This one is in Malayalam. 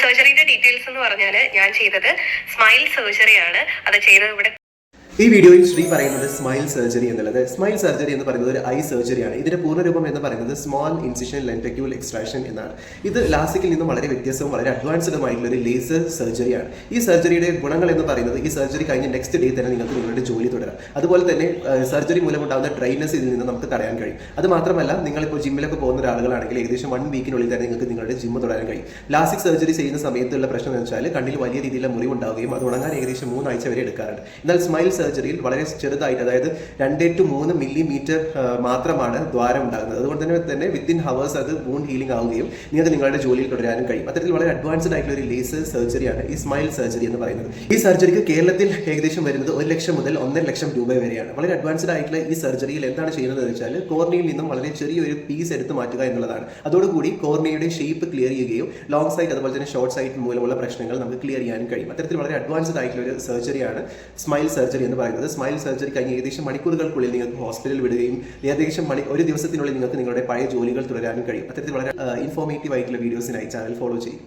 സർജറിയുടെ ഡീറ്റെയിൽസ് എന്ന് പറഞ്ഞാൽ ഞാൻ ചെയ്തത് സ്മൈൽ സർജറിയാണ് അത് ചെയ്തത് ഇവിടെ ഈ വീഡിയോയിൽ ശ്രീ പറയുന്നത് സ്മൈൽ സർജറി എന്നുള്ളത്. സ്മൈൽ സർജറി എന്ന് പറയുന്നത് ഒരു ഐ സർജറിയാണ് ഇതിന്റെ പൂർണരൂപം എന്ന് പറയുന്നത് സ്മോൾ ഇൻസിഷൻ ലെന്റക്യൂൾ എക്സ്ട്രാക്ഷൻ എന്നാണ്. ഇത് ലാസിക്കിൽ നിന്നും വളരെ വ്യത്യസ്തവും വളരെ അഡ്വാൻസ്ഡുമായിട്ടുള്ള ഒരു ലേസർ സർജറിയാണ് ഈ സർജറിയുടെ ഗുണങ്ങൾ എന്ന് പറയുന്നത് ഈ സർജറി കഴിഞ്ഞ നെക്സ്റ്റ് ഡേ തന്നെ നിങ്ങൾക്ക് നിങ്ങളുടെ ജോലി തുടരാം. അതുപോലെ തന്നെ സർജറി മൂലമുണ്ടാകുന്ന ഡ്രൈനസ് ഇതിൽ നിന്ന് നമുക്ക് തടയാൻ കഴിയും. അത് മാത്രമല്ല നിങ്ങളിപ്പോൾ ജിമ്മിലൊക്കെ പോകുന്ന ഒരാളുകളാണെങ്കിൽ ഏകദേശം വൺ വീക്കിനുള്ളിൽ തന്നെ നിങ്ങൾക്ക് നിങ്ങളുടെ ജിമ്മ് തുടരാൻ കഴിയും. ലാസിക് സർജറി ചെയ്യുന്ന സമയത്തുള്ള പ്രശ്നം എന്ന് വെച്ചാൽ കണ്ണിൽ വലിയ രീതിയിലുള്ള മുറിവുണ്ടാവുകയും അത് ഉണങ്ങാൻ ഏകദേശം മൂന്നാഴ്ച വരെ എടുക്കാറുണ്ട്. എന്നാൽ സ്മൈൽ സർജറിയിൽ വളരെ ചെറുതായിട്ട് അതായത് രണ്ട് ടു മൂന്ന് മില്ലിമീറ്റർ മാത്രമാണ് ദ്വാരം ഉണ്ടാകുന്നത് അതുകൊണ്ട് തന്നെ തന്നെ വിത്തിൻ ഹവേഴ്സ് അത് വൂണ്ട് ഹീലിംഗ് ആവുകയും നിങ്ങൾക്ക് നിങ്ങളുടെ ജോലിയിൽ തുടരാനും കഴിയും. അത്തരത്തിൽ വളരെ അഡ്വാൻസ്ഡ് ആയിട്ടുള്ള ഒരു ലേസർ സർജറിയാണ് ഈ സ്മൈൽ സർജറി എന്ന് പറയുന്നത്. ഈ സർജറിക്ക് കേരളത്തിൽ ഏകദേശം വരുന്നത് ഒരു ലക്ഷം മുതൽ ഒന്നര ലക്ഷം രൂപ വരെയാണ്. വളരെ അഡ്വാൻസ്ഡ് ആയിട്ടുള്ള ഈ സർജറിയിൽ എന്താണ് ചെയ്യുന്നത് എന്ന് വെച്ചാൽ കോർണിയിൽ നിന്നും വളരെ ചെറിയൊരു പീസ് എടുത്ത് മാറ്റുക എന്നുള്ളതാണ്. അതോടുകൂടി കോർണിയുടെ ഷേപ്പ് ക്ലിയർ ചെയ്യുകയും ലോങ് സൈറ്റ് അതുപോലെ തന്നെ ഷോർട്ട് സൈറ്റ് മൂലമുള്ള പ്രശ്നങ്ങൾ നമുക്ക് ക്ലിയർ ചെയ്യാനും കഴിയും. അത്തരത്തിൽ വളരെ അഡ്വാൻസ്ഡ് ആയിട്ടുള്ള ഒരു സർജറിയാണ് സ്മൈൽ സർജറി എന്ന് പറയുന്നത്. സ്മൈൽ സർജറി കഴിഞ്ഞ് ഏകദേശം മണിക്കൂറുകൾക്കുള്ളിൽ നിങ്ങൾക്ക് ഹോസ്പിറ്റലിൽ വിടുകയും ഏകദേശം മണി ഒരു ദിവസത്തിനുള്ളിൽ നിങ്ങൾക്ക് നിങ്ങളുടെ പഴയ ജോലികൾ തുടരാനും കഴിയും. അത്തരത്തിൽ വളരെ ഇൻഫോർമേറ്റീവ് ആയിട്ടുള്ള വീഡിയോസിനായി ചാനൽ ഫോളോ ചെയ്യും.